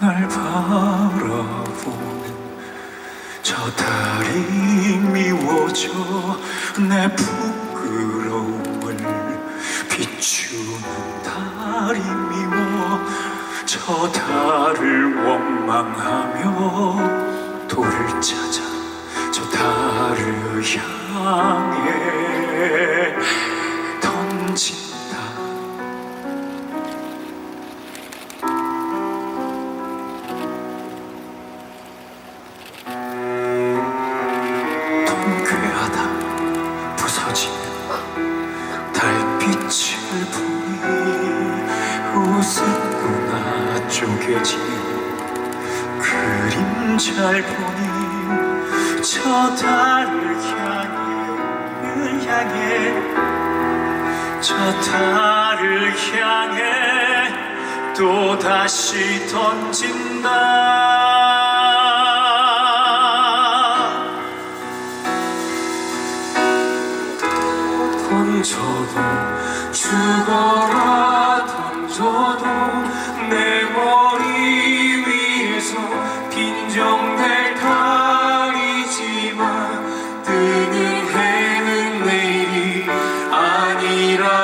날 바라보는 저 달이 미워져 내 부끄러움을 비추는 달이 미워 저 달을 원망하며 돌을 찾아 저 달을 향해 던진 부서지는 달빛을 보니 웃음구나. 쪼개지는 그림잘 보니 저 달을 향해 향해. 저 달을 향해 또 다시 던진다 던져도 죽어라 던져도 내 머리 위에서 빈정될 달이지만 뜨는 해는 내일이 아니라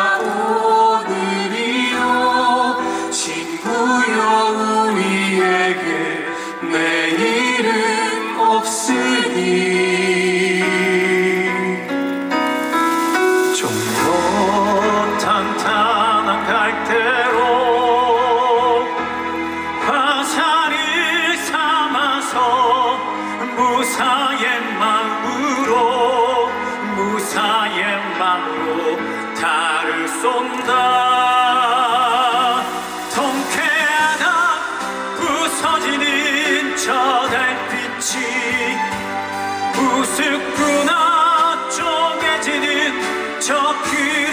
무사의 마음으로 무사의 마음으로 달을 쏜다 통쾌하다 부서지는 저 달빛이 우습구나 쪼개지는 저 귀.